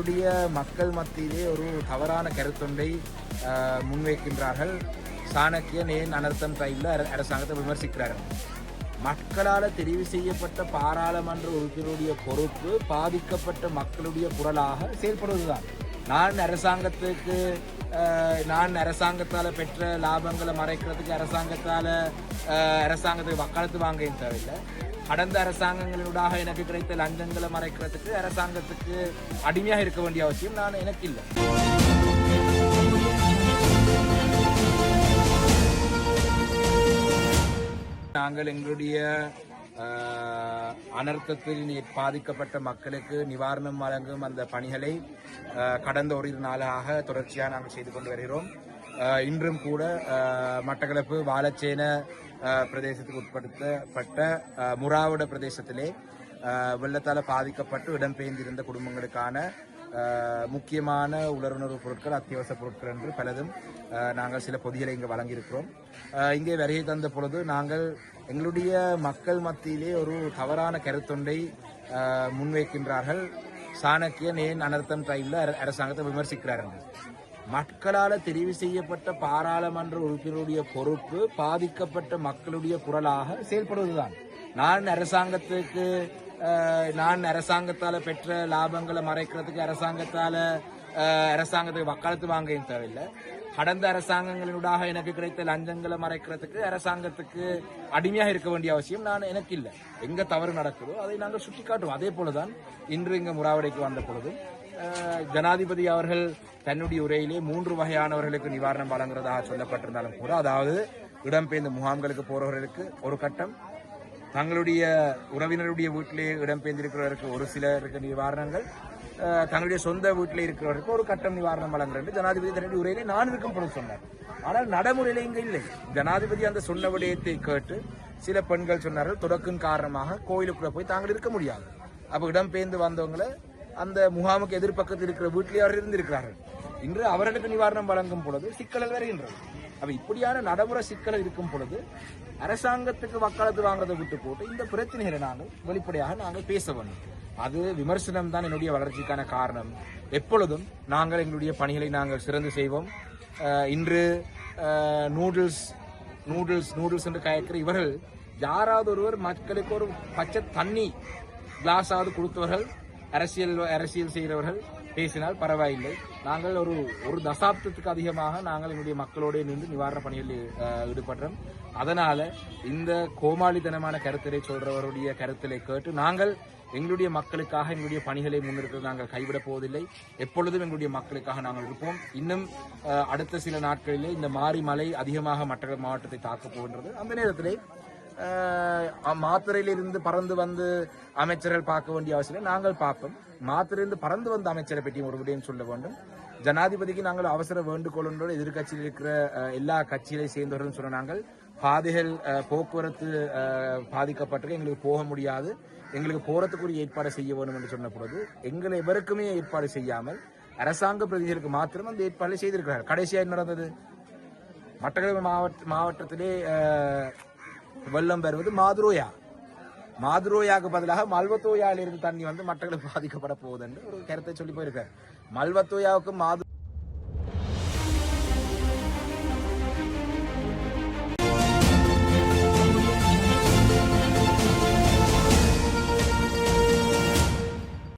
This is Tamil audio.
எங்களுடைய மக்கள் மத்தியிலே ஒரு தவறான கருத்தொன்றை முன்வைக்கின்றார்கள். சாணக்கியன் ஏன் அனர்த்தம் டைம்ல அரசாங்கத்தை விமர்சிக்கிறார்கள் மக்களால் தெரிவு செய்யப்பட்ட பாராளுமன்ற உறுப்பினருடைய பொறுப்பு பாதிக்கப்பட்ட மக்களுடைய குரலாக செயல்படுவதுதான். நான் அரசாங்கத்துக்கு நான் அரசாங்கத்தால் பெற்ற லாபங்களை மறைக்கிறதுக்கு அரசாங்கத்தால் அரசாங்கத்துக்கு வக்காலத்து வாங்க தேவையில்லை. கடந்த அரசாங்கங்களினூடாக எனக்கு கிடைத்த லஞ்சங்களை மறைக்கிறதுக்கு அரசாங்கத்துக்கு அடிமையாக இருக்க வேண்டிய அவசியம் நான் எனக்கு இல்லை. நாங்கள் எங்களுடைய அனர்த்தத்தில் பாதிக்கப்பட்ட மக்களுக்கு நிவாரணம் வழங்கும் அந்த பணிகளை கடந்த ஒரு நாளாக தொடர்ச்சியாக நாங்கள் செய்து கொண்டு வருகிறோம். இன்றும் கூட மட்டக்களப்பு வாழச்சேன பிரதேசத்துக்கு உட்படுத்தப்பட்ட ஆஹ், முறாவட பிரதேசத்திலே வெள்ளத்தால் பாதிக்கப்பட்டு இடம்பெயர்ந்திருந்த குடும்பங்களுக்கான முக்கியமான உலருணர்வு பொருட்கள் அத்தியாவசிய பொருட்கள் என்று பலதும் நாங்கள் சில பொதிகளை இங்கே வழங்கியிருக்கிறோம் இங்கே வருகை தந்த பொழுது நாங்கள் எங்களுடைய மக்கள் மத்தியிலே ஒரு தவறான கருத்தொண்டை முன்வைக்கின்றார்கள் சாணக்கியன் ஏன் அனர்த்தம் டைமில் அரசாங்கத்தை விமர்சிக்கிறார்கள் மக்களால் தெரிவு செய்யப்பட்ட பாராளுமன்ற உறுப்பினருடைய பொறுப்பு பாதிக்கப்பட்ட மக்களுடைய குரலாக செயல்படுவதுதான். நான் அரசாங்கத்துக்கு நான் அரசாங்கத்தால் பெற்ற லாபங்களை மறைக்கிறதுக்கு அரசாங்கத்தால் அரசாங்கத்துக்கு வக்காலத்து வாங்க தேவையில்லை. கடந்த அரசாங்கங்களினூடாக எனக்கு கிடைத்த லஞ்சங்களை மறைக்கிறதுக்கு அரசாங்கத்துக்கு அடிமையாக இருக்க வேண்டிய அவசியம் நான் எனக்கு இல்லை எங்க தவறு நடக்குதோ அதை நாங்கள் சுட்டி காட்டுவோம் அதே போலதான் இன்று இங்க முறாவடைக்கு வந்த பொழுது ஜனாதிபதி அவர்கள் தன்னுடைய உரையிலே மூன்று வகையானவர்களுக்கு நிவாரணம் வழங்குறதாக சொல்லப்பட்டிருந்தாலும் கூட அதாவது இடம்பெயர்ந்த முகாம்களுக்கு போறவர்களுக்கு ஒரு கட்டம் தங்களுடைய உறவினருடைய வீட்டிலே இடம்பெயர்ந்திருக்கிறவருக்கு ஒரு சிலருக்கு நிவாரணங்கள் தங்களுடைய சொந்த வீட்டில் இருக்கிறவருக்கு ஒரு கட்டம் நிவாரணம் வழங்குறது ஜனாதிபதி தன்னுடைய உரையிலே நான் இருக்கும் பொழுது சொன்னார். ஆனால் நடைமுறையில இங்கே இல்லை. ஜனாதிபதி அந்த சொன்ன விடயத்தை கேட்டு சில பெண்கள் சொன்னார்கள் தொடக்கின் காரணமாக கோயிலுக்குள்ள போய் தாங்கள் இருக்க முடியாது. அப்போ இடம்பெயர்ந்து வந்தவங்களை அந்த முகாமுக்கு எதிர்பக்கத்தில் இருக்கிற வீட்டிலே அவர் இருந்திருக்கிறார்கள். இன்று அவர்களுக்கு நிவாரணம் வழங்கும் பொழுது சிக்கல்கள் வருகின்றது. அப்ப இப்படியான நடைமுறை சிக்கல் இருக்கும் பொழுது அரசாங்கத்துக்கு வக்காலத்து வாங்குறதை விட்டு போட்டு இந்த பிரச்சனைகளை நாங்கள் வெளிப்படையாக நாங்கள் பேச வேண்டும். அது விமர்சனம் தான் என்னுடைய வளர்ச்சிக்கான காரணம். எப்பொழுதும் நாங்கள் எங்களுடைய பணிகளை நாங்கள் சிறந்து செய்வோம். இன்று நூடுல்ஸ் நூடுல்ஸ் நூடுல்ஸ் என்று கயக்கிற இவர்கள் யாராவது ஒருவர் மக்களுக்கு ஒரு பச்சை தண்ணி கிளாஸாவது கொடுத்தவர்கள் அரசியல் அரசியல் செய்கிறவர்கள் பேசினால் பரவாயில்லை. நாங்கள் ஒரு ஒரு தசாப்தத்துக்கு அதிகமாக நாங்கள் எங்களுடைய மக்களோடு நின்று நிவாரண பணிகளில் ஈடுபடுறோம். அதனால இந்த கோமாளித்தனமான கருத்தரை சொல்றவருடைய கருத்தரை கேட்டு நாங்கள் எங்களுடைய மக்களுக்காக எங்களுடைய பணிகளை முன்னிறுத்த நாங்கள் கைவிடப் போவதில்லை. எப்பொழுதும் எங்களுடைய மக்களுக்காக நாங்கள் இருப்போம். இன்னும் அடுத்த சில நாட்களிலே இந்த மாரி மழை அதிகமாக மற்ற மாவட்டத்தை தாக்கப் போகின்றது. அந்த நேரத்திலே மாத்திரையிலிருந்து பறந்து வந்து அமைச்சர்கள் பார்க்க வேண்டிய அவசியம் நாங்கள் பார்ப்போம். மாத்திரையிலிருந்து பறந்து வந்த அமைச்சரை பற்றி ஒரு சொல்ல வேண்டும். ஜனாதிபதிக்கு நாங்கள் அவசர வேண்டுகோளோடு எதிர்க்கட்சியில் இருக்கிற எல்லா கட்சிகளை சேர்ந்தவர்கள் சொன்ன நாங்கள் பாதைகள் போக்குவரத்து அஹ், பாதிக்கப்பட்டிருக்கு. எங்களுக்கு போக முடியாது. எங்களுக்கு போகிறதுக்குரிய ஏற்பாடு செய்ய வேண்டும் என்று சொன்ன பொழுது எங்களை எவருக்குமே ஏற்பாடு செய்யாமல் அரசாங்க பிரதிநிதிகளுக்கு மாத்திரம் அந்த ஏற்பாடு செய்திருக்கிறார்கள். கடைசியாக என்ன நடந்தது. மட்டக்களப்பு மாவட்ட மாவட்டத்திலே வெள்ளம் வருவது மாதுரோயா. மாதுரோயாவுக்கு பதிலாக மல்வத்தோயாவிலிருந்து தண்ணி வந்து மட்டக்களப்பு பாதிக்கப்பட போகுது என்று ஒரு கருத்தை சொல்லி போயிருக்காரு. மல்வத்தோயாவுக்கும் மாது